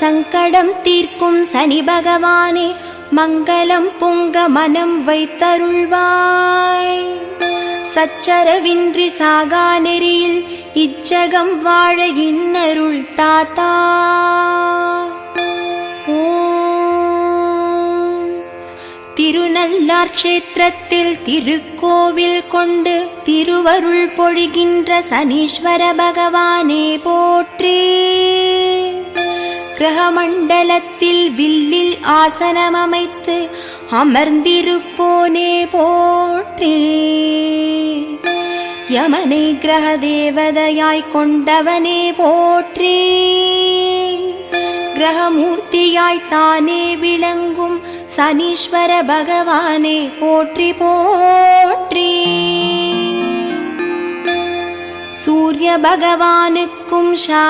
சங்கடம் தீர்க்கும் சனி பகவானே மங்களம் பொங்க மனம் வைத்தருள்வாய். சச்சரவின்றி சாகா நெறியில் இச்சகம் வாழ இன்னருள் தாத்தா. ஓம். திருநல்லார் க்ஷேத்திரத்தில் திருக்கோவில் கொண்டு திருவருள் பொழிகின்ற சனீஸ்வர பகவானே போற்றே. கிரகமண்டலத்தில் வில்லில் ஆசனம் அமைத்து அமர்ந்திருப்போனே போற்றே. யமனை கிரக தேவதையாய் கொண்டவனே போற்றே. கிரகமூர்த்தியாய் தானே விளங்கும் சனீஸ்வர பகவானே போற்றி போற்றி. சூரிய பகவானுக்கும்